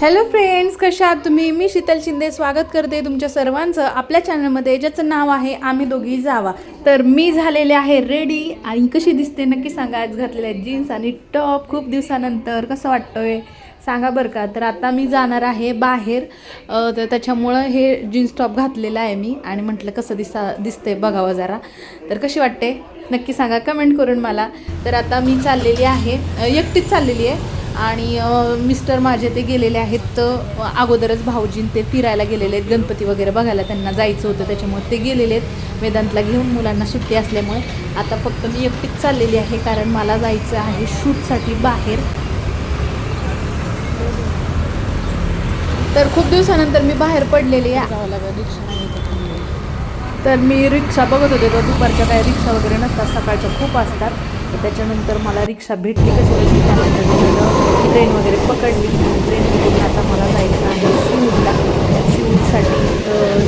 Hello friends कशा आहात तुम्ही? मी शीतल शिंदे. स्वागत करते तुमच्या सर्वांचं आपल्या चॅनलमध्ये ज्याचं नाव आहे आम्ही दोघी जावा. तर मी झालेले आहे रेडी आणि कशी दिसते नक्की सांगा. आज घातलेले आहेत जीन्स आणि टॉप खूप दिवसानंतर कसं वाटतोय सांगा बरं का. तर आता मी जाणार आहे बाहेर. तर त्याच्यामुळं हे जीन्स टॉप घातलेलं आहे मी आणि म्हटलं कसं दिसा दिसतंय बघावं जरा. तर कशी वाटते? नक्की सांगा. कमेंट करून मला. तर आता मी चाललेली आहे. एकटीच चाललेली आहे. आणि मिस्टर माझे ते गेलेले आहेत तर अगोदरच भाऊजीन ते फिरायला गेलेले आहेत गणपती वगैरे बघायला त्यांना जायचं होतं त्याच्यामुळे ते गेलेले आहेत. वेदांतला घेऊन मुलांना सुट्टी असल्यामुळे आता फक्त मी एकटीच चाललेली आहे कारण मला जायचं आहे शूटसाठी बाहेर. तर खूप दिवसानंतर मी बाहेर पडलेली आहे. तर मी रिक्षा बघत होते तर दुपारच्या काही रिक्षा वगैरे नसतात सकाळच्या खूप असतात. तर त्याच्यानंतर मला रिक्षा भेटली कशी कशी त्यानंतर ट्रेन वगैरे पकडली. ट्रेन आता मला जायचं आहे शिवूरला शिवूरसाठी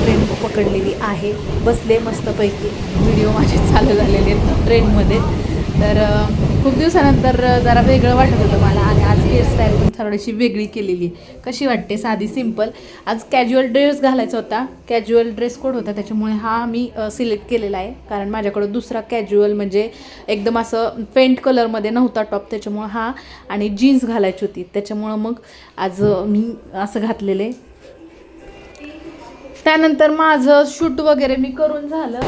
ट्रेन पकडलेली आहे. बसले मस्तपैकी. व्हिडिओ माझे चालू झालेले आहेत ट्रेनमध्ये तर खूप दिवसानंतर जरा वेगळं वाटत होतं मला. आज हेअरस्टाईल पण थोडीशी वेगळी केलेली आहे. कशी वाटते? साधी सिंपल आज कॅज्युअल ड्रेस घालायचा होता. कॅज्युअल ड्रेस कोड होता? त्याच्यामुळे हा मी सिलेक्ट केलेला आहे. कारण माझ्याकडं दुसरा कॅज्युअल म्हणजे एकदम असं पेंट कलरमध्ये नव्हता टॉप त्याच्यामुळं हा आणि जीन्स घालायची होती. त्याच्यामुळं मग आज मी असं घातलेलं आहे. त्यानंतर माझं शूट वगैरे मी करून झालं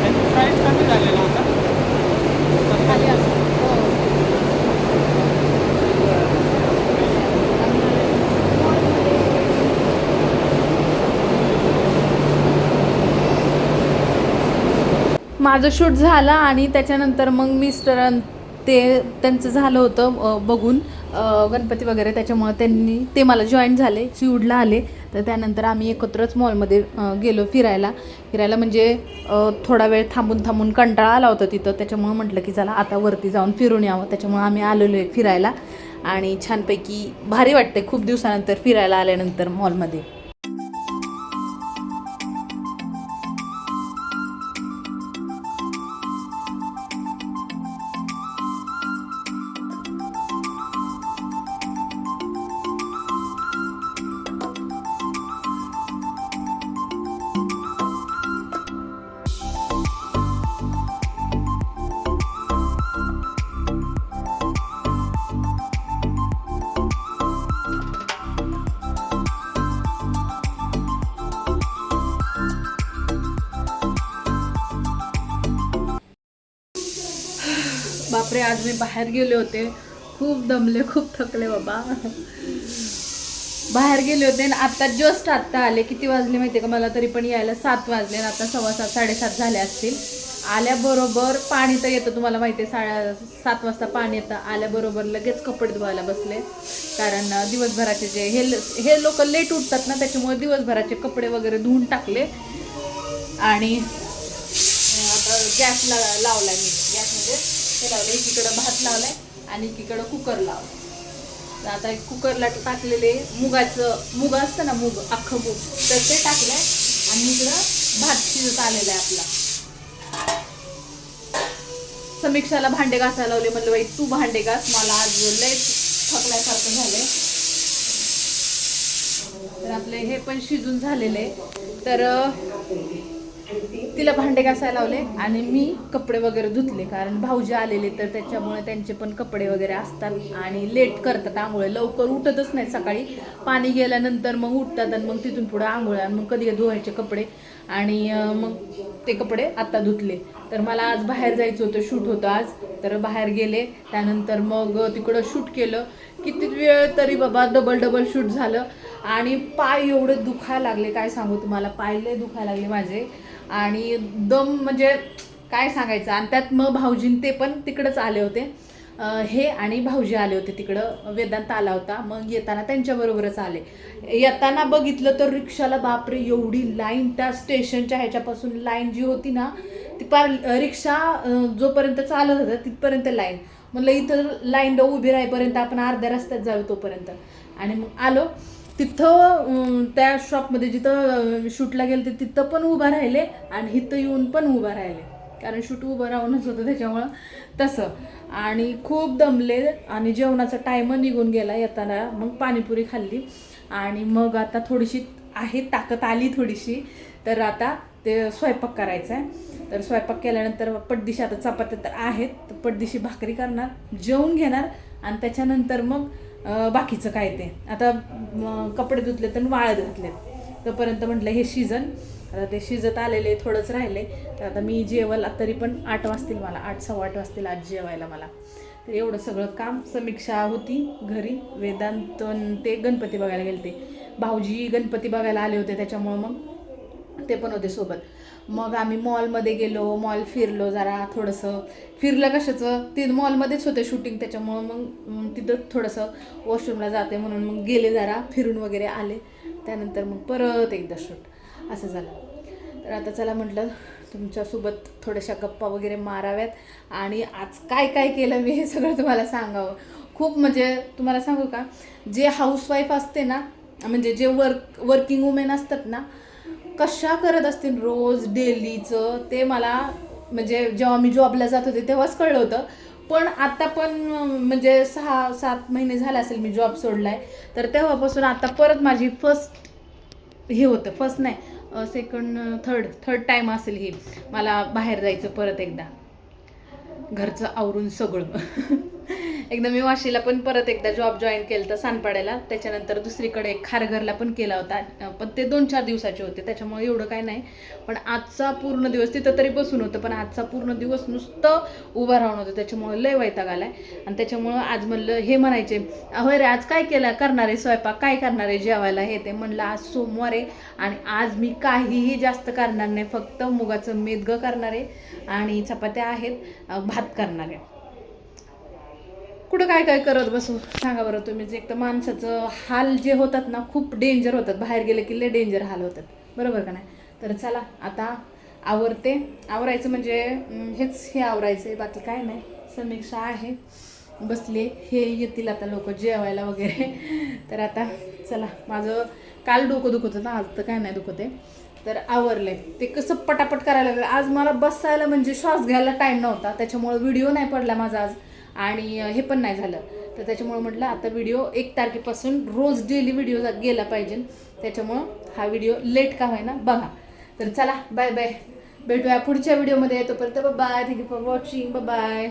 त्याची प्राईस कमी झालेला होता खाली असं. हो. माझं शूट झालं आणि त्याच्यानंतर मग मिस्टर ते त्यांचं झालं होतं बघून गणपती वगैरे. त्याच्यामुळं त्यांनी ते मला जॉईन झाले चिवडला आले. तर त्यानंतर आम्ही एकत्रच मॉलमध्ये गेलो फिरायला. फिरायला म्हणजे थोडा वेळ थांबून थांबून कंटाळा आला होता तिथं. त्याच्यामुळं म्हटलं की चला आता वरती जाऊन फिरून यावं. त्याच्यामुळं आम्ही आलेलो आहे फिरायला. आणि छानपैकी भारी वाटते खूप दिवसानंतर फिरायला आल्यानंतर मॉलमध्ये बापरे आज मी बाहेर गेले होते. खूप दमले खूप थकले बाबा. बाहेर गेले होते आणि आता जस्ट आत्ता आले. किती वाजले माहिती का? मला तरी पण यायला सात वाजले आणि आता सव्वा सात साडेसात झाले असतील. आल्याबरोबर पाणी तर येतं तुम्हाला माहिती आहे साडे सात वाजता पाणी येतं. आल्याबरोबर लगेच कपडे धुवायला बसले. कारण दिवसभराचे जे हे हे लोक लेट उठतात ना त्याच्यामुळे दिवसभराचे कपडे वगैरे धुवून टाकले. आणि आता गॅस ला लावला मी. गॅसमध्ये. हे लावलं एकीकडं भात लावलाय आणि एकीकडं कुकर लावलं तर आता एक कुकरला टाकलेले मुगाचं मुग असतं ना मूग अख्खं मूग तर ते टाकलंय आणि इकडं भात शिजत आलेला आहे आपला. समीक्षाला भांडे घासायला लावले म्हणलं बाई तू भांडे घास मला आज लय थकल्यासारखं झालंय. तर आपले हे पण शिजून झालेले. तर तिला भांडे घासायला लावले आणि मी कपडे वगैरे धुतले कारण भाऊजी आलेले तर त्याच्यामुळे त्यांचे पण कपडे वगैरे असतात आणि लेट करतात आंघोळे. लवकर उठतच नाही सकाळी. पाणी गेल्यानंतर मग उठतात आणि मग तिथून पुढे आंघोळ आणि मग कधी धुवायचे कपडे. आणि मग ते कपडे आत्ता धुतले. तर मला आज बाहेर जायचं होतं शूट होतं आज. तर बाहेर गेले. त्यानंतर मग तिकडं शूट केलं. किती वेळ तरी बाबा डबल डबल शूट झालं. आणि पाय एवढे दुखायला लागले काय सांगू तुम्हाला? पाय लय दुखायला लागले माझे. आणि दम म्हणजे काय सांगायचं? आणि त्यात मग भाऊजीन ते पण तिकडंच आले होते. हे आणि भाऊजी आले होते तिकडं. वेदांत आला होता. मग येताना त्यांच्याबरोबरच आले. येताना बघितलं तर रिक्षाला बापरे एवढी लाईन त्या स्टेशनच्या ह्याच्यापासून लाईन जी होती ना ती पार रिक्षा जोपर्यंत चालत होतं तिथपर्यंत लाईन. म्हटलं इथं लाईन उभी राहीपर्यंत आपण अर्ध्या रस्त्यात जाऊ तोपर्यंत. आणि मग आलो. तिथं त्या शॉपमध्ये जिथं शूटला गेले ते तिथं पण उभं राहिले आणि इथं येऊन पण उभं राहिले. कारण शूट उभं राहूनच होतं त्याच्यामुळं. तसं. आणि खूप दमले आणि जेवणाचा टाईम निघून गेला येताना. मग पाणीपुरी खाल्ली. आणि मग आता थोडीशी आहे ताकद आली थोडीशी. तर आता ते स्वयंपाक करायचा आहे. तर स्वयंपाक केल्यानंतर पटदिशी आता चपात्या तर आहेत. तर पटदिशी भाकरी करणार जेवून घेणार. आणि त्याच्यानंतर मग बाकीचं काय ते? आता कपडे धुतले तर वाळत घातलेत तोपर्यंत म्हटलं हे शिजन. आता ते शिजत आलेले थोडंच राहिले. तर आता मी जेवायला तरी पण आठ वाजतील मला. आठ सव्वा आठ वाजतील आज जेवायला मला. तर एवढं सगळं काम समीक्षा होती घरी. वेदांत ते गणपती बघायला गेले ते भाऊजी गणपती बघायला आले होते त्याच्यामुळं मग. ते पण होते सोबत. मग आम्ही मॉलमध्ये गेलो मॉल फिरलो जरा थोडंसं. फिरलं कशाचं? ते मॉलमध्येच होते शूटिंग त्याच्यामुळं मग तिथं थोडंसं वॉशरूमला जाते म्हणून मग गेले जरा फिरून वगैरे आले. त्यानंतर मग परत एकदा शूट. असं झालं. तर आता चला म्हटलं तुमच्यासोबत थोड्याशा गप्पा वगैरे माराव्यात. आणि आज काय काय केलं मी हे सगळं तुम्हाला सांगावं. खूप म्हणजे तुम्हाला सांगू का? जे हाऊसवाईफ असते ना म्हणजे जे वर्क वर्किंग वुमेन असतात ना कशा करत असतील रोज डेलीचं ते मला म्हणजे जेव्हा मी जॉबला जात होते तेव्हाच कळलं होतं. पण आता पण म्हणजे सहा सात महिने झाले असेल मी जॉब सोडला आहे तर तेव्हापासून आता परत माझी फर्स्ट हे होतं. फर्स्ट नाही सेकंड थर्ड थर्ड टाईम असेल हे. मला बाहेर जायचं परत एकदा. घरचं आवरून सगळं. एकदा मी वाशीला पण परत एकदा जॉब जॉईन केलं होतं सानपाड्याला त्याच्यानंतर दुसरीकडे खारघरला पण केला होता. पण ते दोन चार दिवसाचे होते. त्याच्यामुळे एवढं काय नाही. पण आजचा पूर्ण दिवस तिथं तरी बसून होतं. पण आजचा पूर्ण दिवस नुसतं उभं राहून होतं. त्याच्यामुळे लय वैताग आलाय. आणि त्याच्यामुळं आज म्हणलं हे म्हणायचे अहो रे आज काय केलं? करणार आहे स्वयंपाक? काय करणार आहे जेवायला? हे ते म्हणलं आज सोमवार आहे आणि आज मी काहीही जास्त करणार नाही. फक्त मुगाचं मेदगं करणार आहे आणि चपात्या आहेत भात करणार आहे. कुठं काय काय करत बसू? सांगा बरं तुम्हीच एक तर माणसाचं हाल जे होतात ना खूप डेंजर होतात. बाहेर गेले की लय डेंजर हाल होतात. बरोबर का नाही? तर चला आता आवरते. आवरायचं म्हणजे हेच हे आवरायचं आहे बाकी काय नाही. समीक्षा आहे. बसले. हे येतील आता लोक जेवायला वगैरे. तर आता चला माझं काल डोकं दुखत होतं आज तर काय नाही दुखत आहे. तर आवरले ते कसं पटापट करायला लागलं. आज मला बसायला म्हणजे श्वास घ्यायला टाईम नव्हता. त्याच्यामुळं व्हिडिओ नाही पडला माझा आज. आणि हे पण नाही झालं. तर त्याच्यामुळं म्हटलं आता व्हिडिओ एक तारखेपासून रोज डेली व्हिडिओ गेला पाहिजे. त्याच्यामुळं हा व्हिडिओ लेट का होईना बघा. तर चला बाय बाय. भेटूया पुढच्या व्हिडिओमध्ये. येतोपर्यंत bye thank you for watching bye